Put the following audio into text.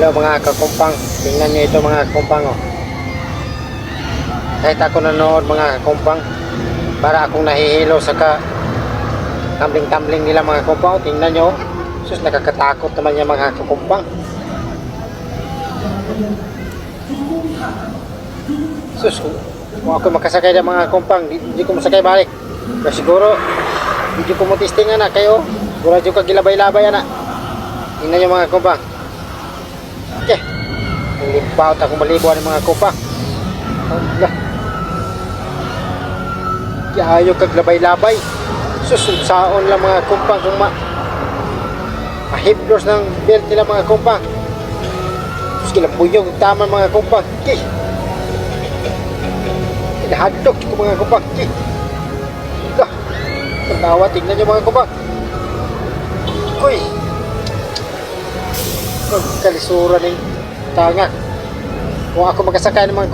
Hello mga kakumpang, tingnan nyo ito mga kakumpang oh. Kahit ako nanood mga kakumpang, para akong nahihilo sa ka tumbling-tumbling nila mga kakumpang, oh. tingnan nyo. oh. Sus, nakakatakot naman yung mga kakumpang. Sus, kung, ako makasakay ng mga kakumpang, di, di ko masakay balik. Pero siguro, hindi ko mo testingan na kayo. Siguro dyo ka gilabay-labay na. Tingnan nyo mga kakumpang. Okay. Limpaw ta kung malibo ng mga kupa. Ala. Yayo kag labay-labay. Susumsaon lang mga kumpang kung ma mahiblos ng belt nila mga kumpang. Sus kila buyog tama mga kumpang. Ki. Kinahadlok ko mga kumpang. Ki. Ika. Pagkawa, tingnan nyo mga kumpang. Uy. Kalisura ng tanga. Kung ako magkasakay ng mga